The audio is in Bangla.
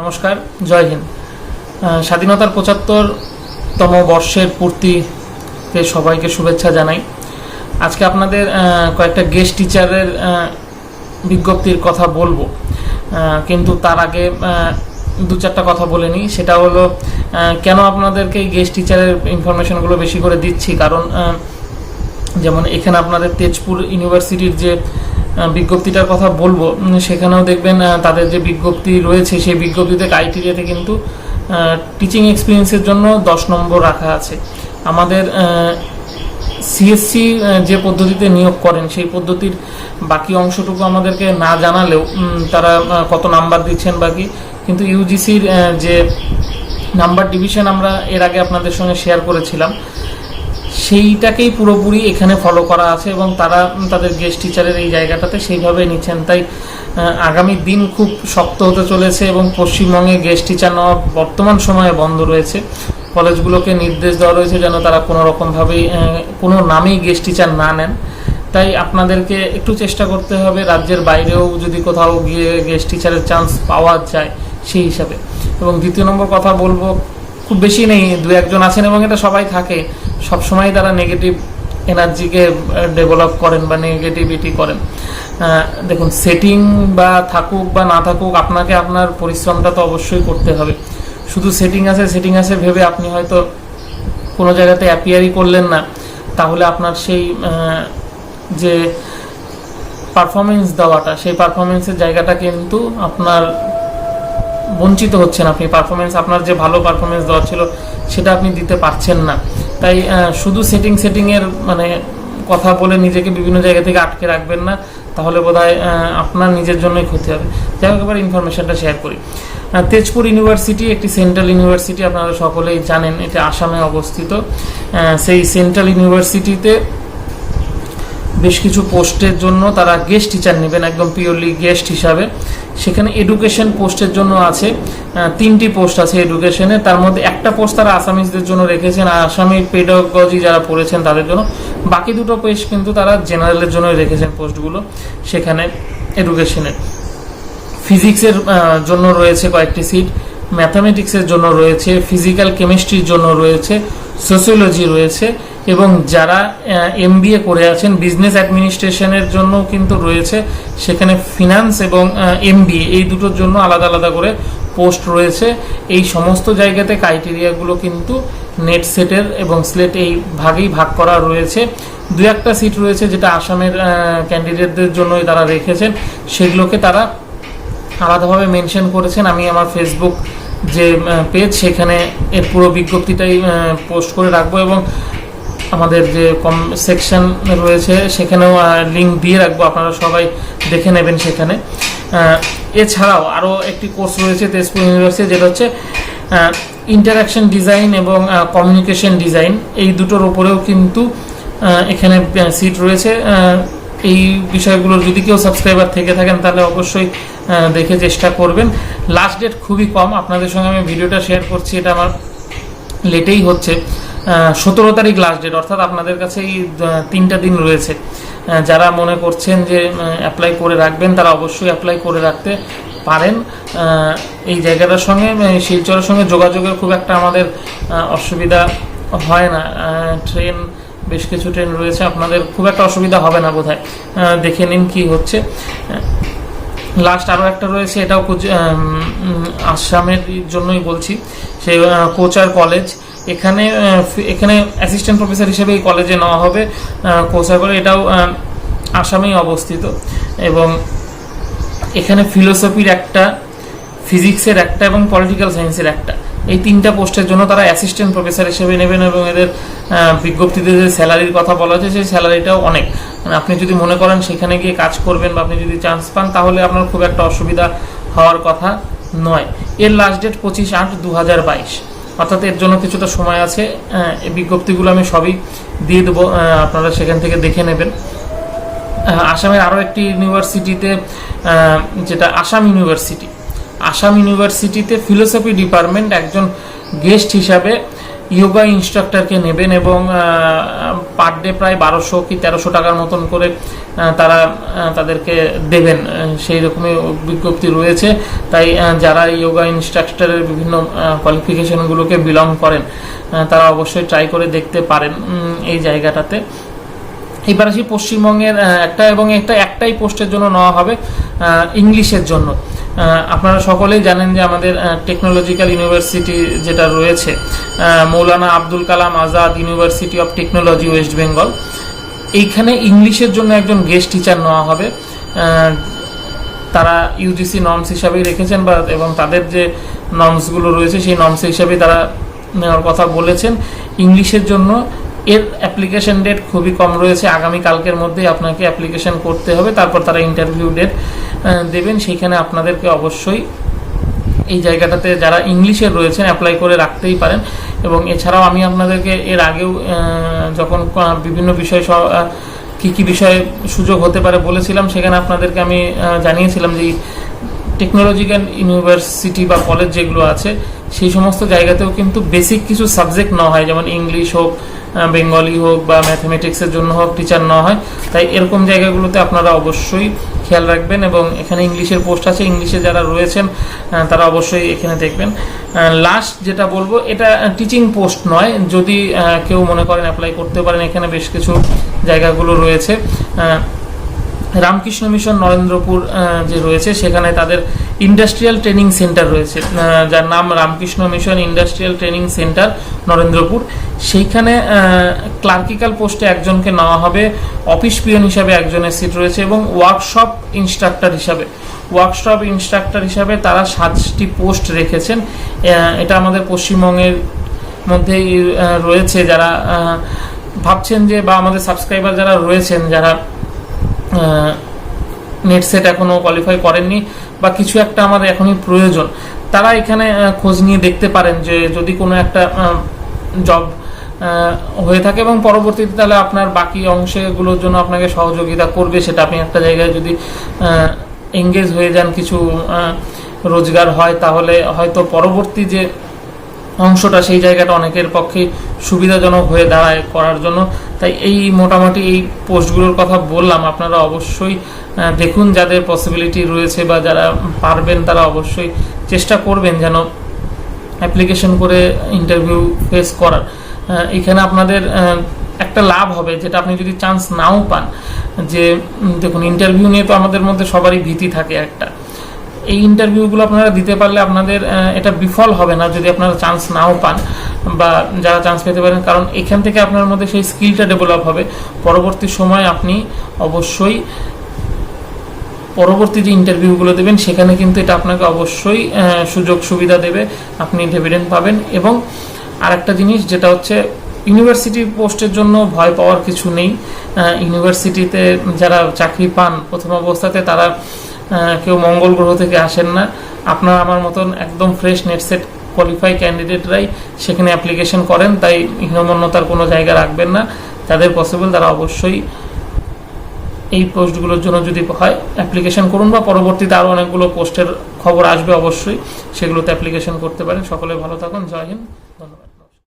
নমস্কার, জয় হিন্দ। স্বাধীনতার পঁচাত্তরতম বর্ষের পূর্তিতে সবাইকে শুভেচ্ছা জানাই। আজকে আপনাদের কয়েকটা গেস্ট টিচারের বিজ্ঞপ্তির কথা বলব। কিন্তু তার আগে দু চারটা কথা বলে নিই। সেটা হলো কেন আপনাদেরকে গেস্ট টিচারের ইনফরমেশনগুলো বেশি করে দিচ্ছি? কারণ যেমন এখানে আপনাদের তেজপুর ইউনিভার্সিটির যে বিজ্ঞপ্তিটার কথা বলব। সেখানেও দেখবেন তাদের যে বিজ্ঞপ্তি রয়েছে, সেই বিজ্ঞপ্তিতে ক্রাইটেরিয়াতে কিন্তু টিচিং এক্সপিরিয়েন্সের জন্য দশ নম্বর রাখা আছে। আমাদের সিএসসি যে পদ্ধতিতে নিয়োগ করেন, সেই পদ্ধতির বাকি অংশটুকু আমাদেরকে না জানালেও তারা কত নাম্বার দিচ্ছেন বাকি কিন্তু ইউজিসির যে নাম্বার ডিভিশন আমরা এর আগে আপনাদের সঙ্গে শেয়ার করেছিলাম সেইটাকেই পুরোপুরি এখানে ফলো করা আছে এবং তারা, তাদের গেস্ট টিচারের এই জায়গাটাতে সেইভাবে নিচ্ছেন। তাই আগামী দিন খুব শক্ত হতে চলেছে এবং পশ্চিমবঙ্গে গেস্ট টিচার নেওয়া বর্তমান সময়ে বন্ধ রয়েছে। কলেজগুলোকে নির্দেশ দেওয়া রয়েছে যেন তারা কোনো রকমভাবেই কোনো নামেই গেস্ট টিচার না নেন। তাই আপনাদেরকে একটু চেষ্টা করতে হবে রাজ্যের বাইরেও যদি কোথাও গিয়ে গেস্ট টিচারের চান্স পাওয়া যায় সেই হিসাবে। এবং দ্বিতীয় নম্বর কথা বলব, খুব বেশি নেই, দু একজন আছেন এবং এটা সবাই থাকে। সবসময় তারা নেগেটিভ এনার্জিকে ডেভেলপ করেন বা নেগেটিভিটি করেন। দেখুন সেটিং বা থাকুক বা না থাকুক, আপনাকে আপনার পরিশ্রমটা তো অবশ্যই করতে হবে। শুধু সেটিং আছে সেটিং আছে ভেবে আপনি হয়তো কোনো জায়গাতে অ্যাপিয়ারই করলেন না। তাহলে আপনার সেই যে পারফরমেন্স দেওয়াটা, সেই পারফরমেন্সের জায়গাটা কিন্তু আপনার বঞ্চিত হচ্ছেন আপনি। পারফরমেন্স আপনার যে ভালো পারফরমেন্স দেওয়া ছিল, সেটা আপনি দিতে পারছেন না। তাই শুধু সেটিং সেটিংয়ের মানে কথা বলে নিজেকে বিভিন্ন জায়গা থেকে আটকে রাখবেন না, তাহলে বোধ হয় আপনার নিজের জন্যই ক্ষতি হবে। যাই হোক, এবার ইনফরমেশনটা শেয়ার করি। তেজপুর ইউনিভার্সিটি একটি সেন্ট্রাল ইউনিভার্সিটি আপনারা সকলেই জানেন, এটা আসামে অবস্থিত। সেই সেন্ট্রাল ইউনিভার্সিটিতে বেশ কিছু পোস্টের জন্য তারা গেস্ট টিচার নেবেন, একদম পিওরলি গেস্ট হিসাবে। সেখানে এডুকেশন পোস্টের জন্য আছে তিনটি পোস্ট আছে এডুকেশনে তার মধ্যে একটা পোস্ট তারা আসামিজদের জন্য রেখেছেন, আর আসামি পেডাগজি যারা পড়েছেন তাদের জন্য। বাকি দুটো পোস্ট কিন্তু তারা জেনারেলের জন্য রেখেছেন পোস্টগুলো সেখানে এডুকেশনে ফিজিক্সের জন্য রয়েছে কয়েকটি সিট ম্যাথামেটিক্সের জন্য রয়েছে ফিজিক্যাল কেমিস্ট্রির জন্য রয়েছে সোসিওলজি রয়েছে। এবং যারা এমবিএ করে আছেন বিজনেস অ্যাডমিনিস্ট্রেশনের জন্য কিন্তু রয়েছে সেখানে ফিনান্স এবং এমবিএ এই দুটোর জন্য আলাদা আলাদা করে পোস্ট রয়েছে। এই সমস্ত জায়গাতে ক্রাইটেরিয়াগুলো কিন্তু নেট সেটের এবং স্লেট এই ভাগেই ভাগ করা রয়েছে। দু একটা সিট রয়েছে যেটা আসামের ক্যান্ডিডেটদের জন্যই তারা রেখেছেন। সেগুলোকে তারা আলাদাভাবে মেনশন করেছেন। আমি আমার ফেসবুক যে পেজ সেখানে এর পুরো বিজ্ঞপ্তিটাই পোস্ট করে রাখব এবং আমাদের যে কম সেকশন রয়েছে, সেখানেও লিঙ্ক দিয়ে রাখব, আপনারা সবাই দেখে নেবেন সেখানে। এছাড়াও আরও একটি কোর্স রয়েছে তেজপুর ইউনিভার্সিটি যেটা হচ্ছে ইন্টারাকশন ডিজাইন এবং কমিউনিকেশন ডিজাইন এই দুটোর উপরেও কিন্তু এখানে সিট রয়েছে। এই বিষয়গুলোর যদি কেউ সাবস্ক্রাইবার থেকে থাকেন, তাহলে অবশ্যই দেখে চেষ্টা করবেন। লাস্ট ডেট খুবই কম। আপনাদের সঙ্গে আমি ভিডিওটা শেয়ার করছি, এটা আমার লেটেই হচ্ছে। সতেরো তারিখ লাস্ট ডেট অর্থাৎ আপনাদের কাছে এই তিনটা দিন রয়েছে। যারা মনে করছেন যে অ্যাপ্লাই করে রাখবেন তারা অবশ্যই অ্যাপ্লাই করে রাখতে পারেন। এই জায়গাটার সঙ্গে শিলচরের সঙ্গে যোগাযোগের খুব একটা আমাদের অসুবিধা হয় না। ট্রেন বেশ কিছু ট্রেন রয়েছে আপনাদের খুব একটা অসুবিধা হবে না আহ, দেখে নিন কি হচ্ছে। লাস্ট আরও একটা রয়েছে এটাও আসামের জন্যই বলছি। আহ, কোচার কলেজ এখানে এখানে অ্যাসিস্ট্যান্ট প্রফেসর হিসেবে এই কলেজে নেওয়া হবে আহ, এটাও আসামেই অবস্থিত। এবং এখানে ফিলোসফির একটা ফিজিক্সের একটা এবং পলিটিক্যাল সায়েন্সের একটা। এই তিনটা পোস্টের জন্য তারা অ্যাসিস্ট্যান্ট প্রফেসর হিসেবে নেবেন এবং এদের বিজ্ঞপ্তিতে যে স্যালারির কথা বলা হয়েছে সেই স্যালারিটাও অনেক। মানে আপনি যদি মনে করেন সেখানে গিয়ে কাজ করবেন বা আপনি যদি চান্স পান তাহলে আপনার খুব একটা অসুবিধা হওয়ার কথা নয়। এর লাস্ট ডেট পঁচিশ আট দু হাজার বাইশ। অর্থাৎ এর জন্য কিছুটা সময় আছে। আহ, এই বিজ্ঞপ্তিগুলো আমি সবই দিয়ে দেবো আপনারা সেখান থেকে দেখে নেবেন। আসামের আরও একটি ইউনিভার্সিটিতে যেটা আসাম ইউনিভার্সিটি। আসাম ইউনিভার্সিটিতে ফিলোসফি ডিপার্টমেন্ট একজন গেস্ট হিসাবে ইয়োগা ইনস্ট্রাক্টরকে নেবেন এবং পার ডে প্রায় বারোশো কি তেরোশো টাকার মতন করে তারা তাদেরকে দেবেন। সেই রকমই বিজ্ঞপ্তি রয়েছে। তাই যারা ইয়োগা ইনস্ট্রাক্টরের বিভিন্ন কোয়ালিফিকেশনগুলোকে বিলং করেন তারা অবশ্যই ট্রাই করে দেখতে পারেন এই জায়গাটাতে। এবার আসি পশ্চিমবঙ্গের একটা এবং একটা একটাই পোস্টের জন্য নেওয়া হবে ইংলিশের জন্য। আপনারা সকলেই জানেন যে আমাদের টেকনোলজিক্যাল ইউনিভার্সিটি যেটা রয়েছে Maulana Abdul Kalam Azad university of technology west Bengal এইখানে ইংলিশের জন্য একজন গেস্ট টিচার নেওয়া হবে। তারা ইউজিসি নর্মস হিসাবেই রেখেছেন বা, এবং তাদের যে নর্মসগুলো রয়েছে, সেই নর্মস হিসাবে তারা নেওয়ার কথা বলেছেন। ইংলিশের জন্য এর অ্যাপ্লিকেশন ডেট খুবই কম রয়েছে। আগামী কালকের মধ্যেই আপনাকে অ্যাপ্লিকেশন করতে হবে। তারপর তারা ইন্টারভিউ ডেট দেবেন, সেইখানে আপনাদেরকে অবশ্যই এই জায়গাটাতে যারা ইংলিশের রয়েছেন অ্যাপ্লাই করে রাখতেই পারেন। এবং এছাড়াও আমি আপনাদেরকে এর আগেও যখন বিভিন্ন বিষয় কি কি বিষয়ে সুযোগ হতে পারে বলেছিলাম, সেখানে আপনাদেরকে আমি জানিয়েছিলাম যে টেকনোলজিক্যাল ইউনিভার্সিটি বা কলেজ যেগুলো আছে, সেই সমস্ত জায়গাতেও কিন্তু বেসিক কিছু সাবজেক্ট নেওয়া হয়, যেমন ইংলিশ হোক বেঙ্গলি হোক বা ম্যাথমেটিক্সের জন্য হোক টিচার না হয়, তাই এরকম জায়গাগুলোতে আপনারা অবশ্যই খেয়াল রাখবেন এবং এখানে ইংলিশের পোস্ট আছে, ইংলিশে যারা রয়েছেন তারা অবশ্যই এখানে দেখবেন। লাস্ট যেটা বলব, এটা টিচিং পোস্ট নয়, যদি কেউ মনে করেন অ্যাপ্লাই করতে পারেন, এখানে বেশ কিছু জায়গাগুলো রয়েছে। রামকৃষ্ণ মিশন নরেন্দ্রপুর যে রয়েছে, সেখানে তাদের ইন্ডাস্ট্রিয়াল ট্রেনিং সেন্টার রয়েছে যার নাম Ramakrishna mission industrial training centre Narendrapur. সেইখানে ক্লার্কিক্যাল পোস্টে একজনকে নেওয়া হবে অফিস পিয়ন হিসাবে একজনের সিট রয়েছে এবং ওয়ার্কশপ ইনস্ট্রাক্টর হিসাবে। ওয়ার্কশপ ইনস্ট্রাক্টর হিসাবে তারা সাতটি পোস্ট রেখেছেন। এটা আমাদের পশ্চিমবঙ্গের মধ্যেই রয়েছে। যারা ভাবছেন যে বা আমাদের সাবস্ক্রাইবার যারা রয়েছেন, যারা নেট সেট এখনও কোয়ালিফাই করেননি বা কিছু একটা আমাদের এখনই প্রয়োজন। তারা এখানে খোঁজ নিয়ে দেখতে পারেন যে যদি কোনো একটা জব হয়ে থাকে এবং পরবর্তীতে তাহলে আপনার বাকি অংশগুলোর জন্য আপনাকে সহযোগিতা করবে। সেটা আপনি একটা জায়গায় যদি এঙ্গেজ হয়ে যান, কিছু রোজগার হয়, তাহলে হয়তো পরবর্তী যে অংশটা সেই জায়গাটা অনেকের পক্ষে সুবিধাজনক হয়ে দাঁড়ায় করার জন্য। তাই এই মোটামুটি এই পোস্টগুলোর কথা বললাম, আপনারা অবশ্যই দেখুন যাদের পসিবিলিটি রয়েছে বা যারা পারবেন তারা অবশ্যই চেষ্টা করবেন যেন অ্যাপ্লিকেশন করে ইন্টারভিউ ফেস করার। এখানে আপনাদের একটা লাভ হবে যেটা আপনি যদি চান্স নাও পান, যে দেখুন ইন্টারভিউ নিয়ে তো আমাদের মধ্যে সবারই ভীতি থাকে একটা। এই ইন্টারভিউগুলো আপনারা দিতে পারলে আপনাদের এটা বিফল হবে না যদি আপনারা চান্স নাও পান বা যারা চান্স পেতে পারেন। কারণ এখান থেকে আপনার মধ্যে সেই স্কিলটা ডেভেলপ হবে। পরবর্তী সময় আপনি অবশ্যই পরবর্তী যে ইন্টারভিউগুলো দেবেন, সেখানে কিন্তু এটা আপনাকে অবশ্যই সুযোগ সুবিধা দেবে। আপনি ডেভিডেন্ট পাবেন এবং আরেকটা জিনিস যেটা হচ্ছে ইউনিভার্সিটি পোস্টের জন্য ভয় পাওয়ার কিছু নেই। ইউনিভার্সিটিতে যারা চাকরি পান প্রথম অবস্থাতে তারা কেউ মঙ্গল গ্রহ থেকে আসেন না। আপনার আমার মতন একদম ফ্রেশ নেট সেট কোয়ালিফাই ক্যান্ডিডেটরাই সেখানে অ্যাপ্লিকেশন করেন, তাই হীনমন্যতার কোনো জায়গা রাখবেন না। যাদের পসিবল তারা অবশ্যই এই পোস্টগুলোর জন্য যদি হয় অ্যাপ্লিকেশন করুন বা পরবর্তীতে আরও অনেকগুলো পোস্টের খবর আসবে অবশ্যই, সেগুলোতে অ্যাপ্লিকেশন করতে পারেন। সকলে ভালো থাকুন, জয় হিন্দ।